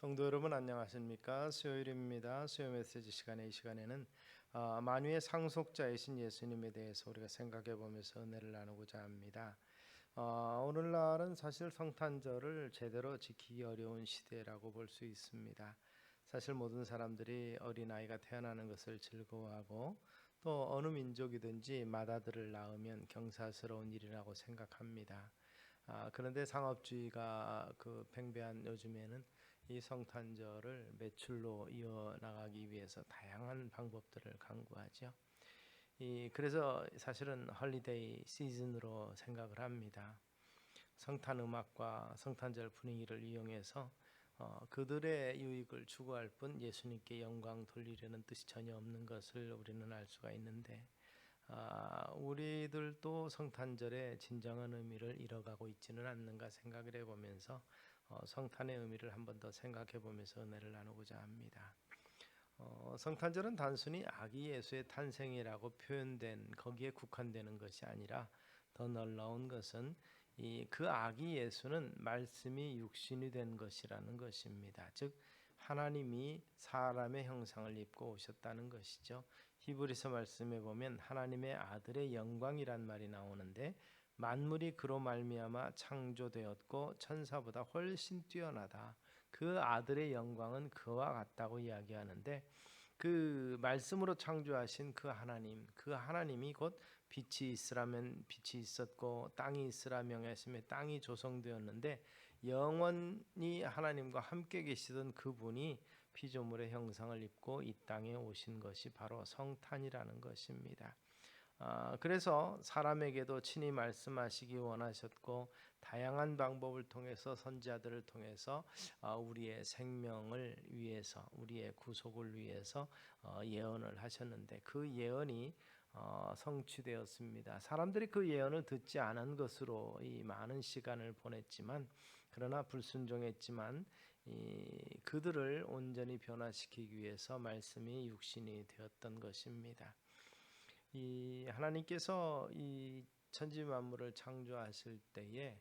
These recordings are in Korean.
성도 여러분 안녕하십니까? 수요일입니다. 수요 메시지 시간에 이 시간에는 아, 만유의 상속자이신 예수님에 대해서 우리가 생각해 보면서 은혜를 나누고자 합니다. 어, 오늘날은 사실 성탄절을 제대로 지키기 어려운 시대라고 볼 수 있습니다. 사실 모든 사람들이 어린 아이가 태어나는 것을 즐거워하고 또 어느 민족이든지 맏아들을 낳으면 경사스러운 일이라고 생각합니다. 아, 그런데 상업주의가 그 팽배한 요즘에는 이 성탄절을 매출로 이어나가기 위해서 다양한 방법들을 강구하죠. 이 그래서 사실은 헐리데이 시즌으로 생각을 합니다. 성탄 음악과 성탄절 분위기를 이용해서 어, 그들의 유익을 추구할 뿐 예수님께 영광 돌리려는 뜻이 전혀 없는 것을 우리는 알 수가 있는데 아, 우리들도 성탄절의 진정한 의미를 잃어가고 있지는 않는가 생각을 해보면서 어, 성탄의 의미를 한 번 더 생각해 보면서 은혜를 나누고자 합니다. 어, 성탄절은 단순히 아기 예수의 탄생이라고 표현된 거기에 국한되는 것이 아니라 더 놀라운 것은 이 그 아기 예수는 말씀이 육신이 된 것이라는 것입니다. 즉 하나님이 사람의 형상을 입고 오셨다는 것이죠. 히브리서 말씀에 보면 하나님의 아들의 영광이란 말이 나오는데 만물이 그로 말미암아 창조되었고 천사보다 훨씬 뛰어나다. 그 아들의 영광은 그와 같다고 이야기하는데 그 말씀으로 창조하신 그 하나님, 그 하나님이 곧 빛이 있으라면 빛이 있었고 땅이 있으라 명하심에 땅이 조성되었는데 영원히 하나님과 함께 계시던 그분이 피조물의 형상을 입고 이 땅에 오신 것이 바로 성탄이라는 것입니다. 아, 그래서 사람에게도 친히 말씀하시기 원하셨고 다양한 방법을 통해서 선지자들을 통해서 아, 우리의 생명을 위해서 우리의 구속을 위해서 어, 예언을 하셨는데 그 예언이 어, 성취되었습니다. 사람들이 그 예언을 듣지 않은 것으로 이 많은 시간을 보냈지만 그러나 불순종했지만 이 그들을 온전히 변화시키기 위해서 말씀이 육신이 되었던 것입니다. 이 하나님께서 이 천지 만물을 창조하실 때에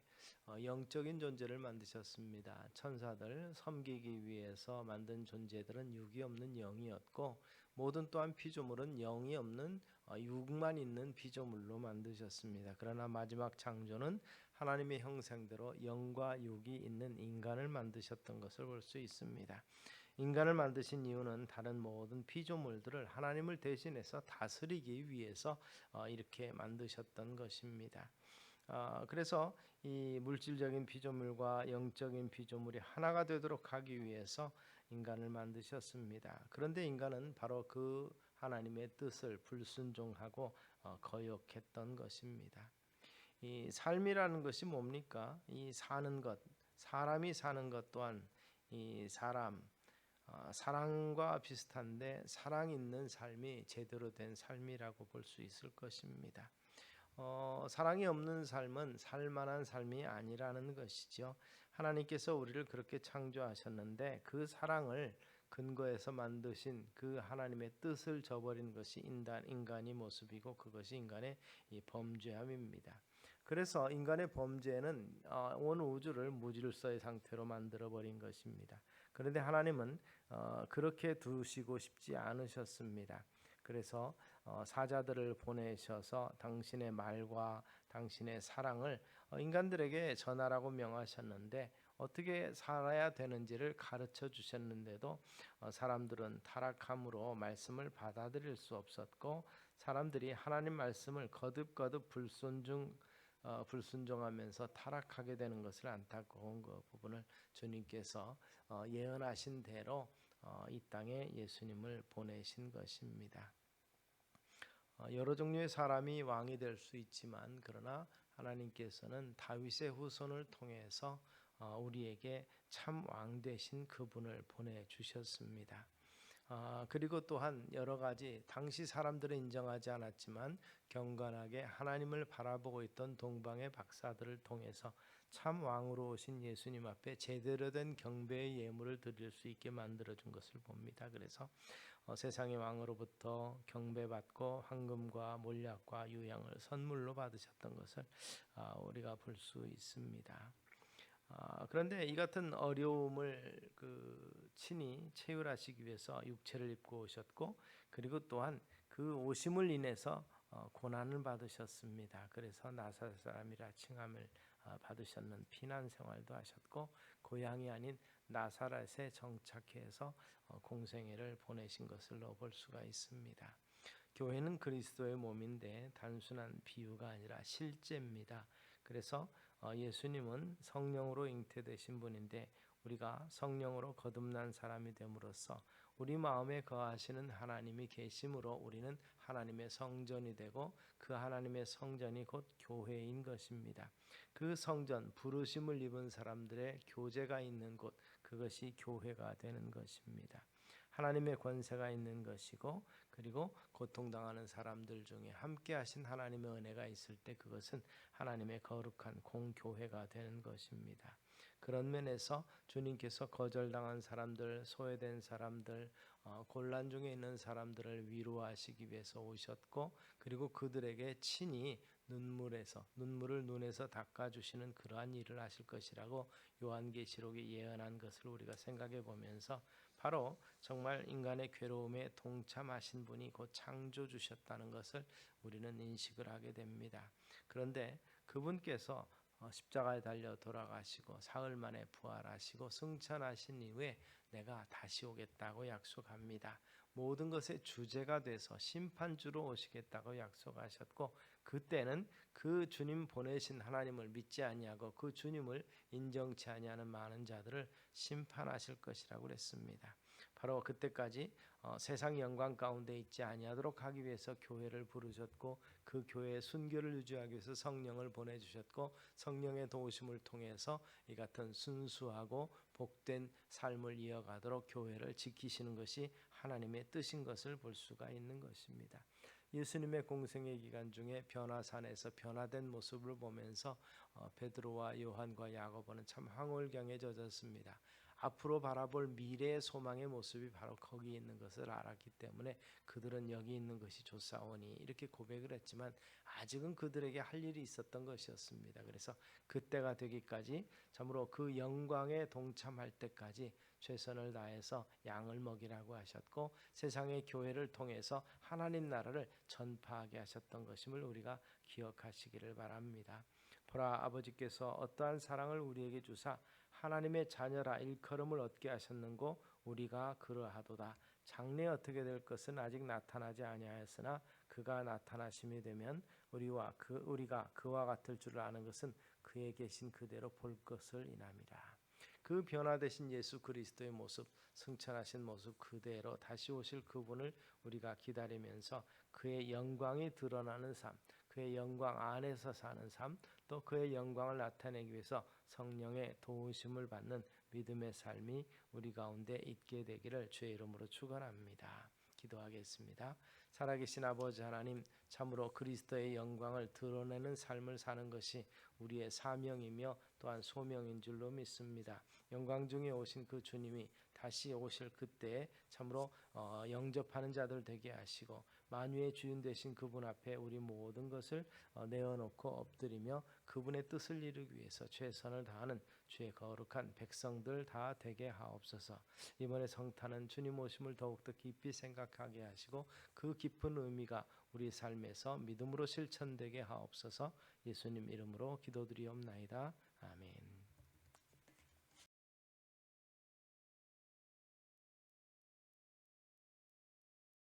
어, 영적인 존재를 만드셨습니다. 천사들 섬기기 위해서 만든 존재들은 육이 없는 영이었고 모든 또한 피조물은 영이 없는 어, 육만 있는 피조물로 만드셨습니다. 그러나 마지막 창조는 하나님의 형상대로 영과 육이 있는 인간을 만드셨던 것을 볼 수 있습니다. 인간을 만드신 이유는 다른 모든 피조물들을 하나님을 대신해서 다스리기 위해서 어, 이렇게 만드셨던 것입니다. 어, 그래서 이 물질적인 피조물과 영적인 피조물이 하나가 되도록 하기 위해서 인간을 만드셨습니다. 그런데 인간은 바로 그 하나님의 뜻을 불순종하고 어, 거역했던 것입니다. 이 삶이라는 것이 뭡니까? 이 사는 것, 사람이 사는 것 또한 이 사람 어, 사랑과 비슷한데 사랑 있는 삶이 제대로 된 삶이라고 볼 수 있을 것입니다. 어, 사랑이 없는 삶은 살만한 삶이 아니라는 것이죠. 하나님께서 우리를 그렇게 창조하셨는데 그 사랑을 근거해서 만드신 그 하나님의 뜻을 저버린 것이 인간 인간의 모습이고 그것이 인간의 이 범죄함입니다. 그래서 인간의 범죄는 어, 온 우주를 무질서의 상태로 만들어 버린 것입니다. 그런데 하나님은 어, 그렇게 두시고 싶지 않으셨습니다. 그래서 어, 사자들을 보내셔서 당신의 말과 당신의 사랑을 인간들에게 전하라고 명하셨는데 어떻게 살아야 되는지를 가르쳐 주셨는데도 사람들은 타락함으로 말씀을 받아들일 수 없었고 사람들이 하나님 말씀을 거듭거듭 불순종 어, 불순종하면서 타락하게 되는 것을 안타까운 그 부분을 주님께서 어, 예언하신 대로 어, 이 땅에 예수님을 보내신 것입니다. 어, 여러 종류의 사람이 왕이 될 수 있지만 그러나 하나님께서는 다윗의 후손을 통해서 어, 우리에게 참 왕 되신 그분을 보내 주셨습니다. 아, 그리고 또한 여러 가지 당시 사람들은 인정하지 않았지만 경건하게 하나님을 바라보고 있던 동방의 박사들을 통해서 참 왕으로 오신 예수님 앞에 제대로 된 경배의 예물을 드릴 수 있게 만들어 준 것을 봅니다. 그래서 어, 세상의 왕으로부터 경배받고 황금과 몰약과 유향을 선물로 받으셨던 것을 아, 우리가 볼 수 있습니다. 아, 그런데 이 같은 어려움을 그 친히 체휼하시기 위해서 육체를 입고 오셨고 그리고 또한 그 오심을 인해서 어, 고난을 받으셨습니다. 그래서 나사 사람이라 칭함을 어, 받으셨는 피난 생활도 하셨고 고향이 아닌 나사렛에 정착해서 어, 공생애를 보내신 것을로 볼 수가 있습니다. 교회는 그리스도의 몸인데 단순한 비유가 아니라 실제입니다. 그래서 어, 예수님은 성령으로 잉태되신 분인데 우리가 성령으로 거듭난 사람이 됨으로써 우리 마음에 거하시는 하나님이 계심으로 우리는 하나님의 성전이 되고 그 하나님의 성전이 곧 교회인 것입니다. 그 성전 부르심을 입은 사람들의 교제가 있는 곳 그것이 교회가 되는 것입니다. 하나님의 권세가 있는 것이고 그리고 고통당하는 사람들 중에 함께 하신 하나님의 은혜가 있을 때 그것은 하나님의 거룩한 공교회가 되는 것입니다. 그런 면에서 주님께서 거절당한 사람들, 소외된 사람들, 어, 곤란 중에 있는 사람들을 위로하시기 위해서 오셨고 그리고 그들에게 친히 눈물에서 눈물을 눈에서 닦아 주시는 그러한 일을 하실 것이라고 요한계시록이 예언한 것을 우리가 생각해 보면서 바로 정말 인간의 괴로움에 동참하신 분이 곧 창조 주셨다는 것을 우리는 인식을 하게 됩니다. 그런데 그분께서 어, 십자가에 달려 돌아가시고 사흘 만에 부활하시고 승천하신 이후에 내가 다시 오겠다고 약속합니다. 모든 것의 주제가 돼서 심판주로 오시겠다고 약속하셨고 그때는 그 주님 보내신 하나님을 믿지 아니하고 그 주님을 인정치 아니하는 많은 자들을 심판하실 것이라고 그랬습니다. 바로 그때까지 어, 세상 영광 가운데 있지 아니하도록 하기 위해서 교회를 부르셨고 그 교회의 순교를 유지하기 위해서 성령을 보내주셨고 성령의 도우심을 통해서 이 같은 순수하고 복된 삶을 이어가도록 교회를 지키시는 것이 하나님의 뜻인 것을 볼 수가 있는 것입니다. 예수님의 공생의 기간 중에 변화산에서 변화된 모습을 보면서 어, 베드로와 요한과 야고보는 참 황홀경에 젖었습니다. 앞으로 바라볼 미래의 소망의 모습이 바로 거기 있는 것을 알았기 때문에 그들은 여기 있는 것이 좋사오니 이렇게 고백을 했지만 아직은 그들에게 할 일이 있었던 것이었습니다. 그래서 그때가 되기까지 참으로 그 영광에 동참할 때까지 최선을 다해서 양을 먹이라고 하셨고 세상의 교회를 통해서 하나님 나라를 전파하게 하셨던 것임을 우리가 기억하시기를 바랍니다. 보라 아버지께서 어떠한 사랑을 우리에게 주사 하나님의 자녀라 일컬음을 얻게 하셨는고 우리가 그러하도다. 장래 어떻게 될 것은 아직 나타나지 아니하였으나 그가 나타나심이 되면 우리와 그 우리가 그와 같을 줄 아는 것은 그에 계신 그대로 볼 것을 인함이라. 그 변화되신 예수 그리스도의 모습, 승천하신 모습 그대로 다시 오실 그분을 우리가 기다리면서 그의 영광이 드러나는 삶, 그의 영광 안에서 사는 삶, 또 그의 영광을 나타내기 위해서 성령의 도우심을 받는 믿음의 삶이 우리 가운데 있게 되기를 주의 이름으로 축원합니다. 기도하겠습니다. 살아계신 아버지 하나님 참으로 그리스도의 영광을 드러내는 삶을 사는 것이 우리의 사명이며 또한 소명인 줄로 믿습니다. 영광 중에 오신 그 주님이 다시 오실 그때에 참으로 어, 영접하는 자들 되게 하시고 만유의 주인 되신 그분 앞에 우리 모든 것을 어, 내어놓고 엎드리며 그분의 뜻을 이루기 위해서 최선을 다하는 주의 거룩한 백성들 다 되게 하옵소서. 이번에 성탄은 주님 오심을 더욱더 깊이 생각하게 하시고 그 깊은 의미가 우리 삶에서 믿음으로 실천되게 하옵소서. 예수님 이름으로 기도드리옵나이다. 아멘.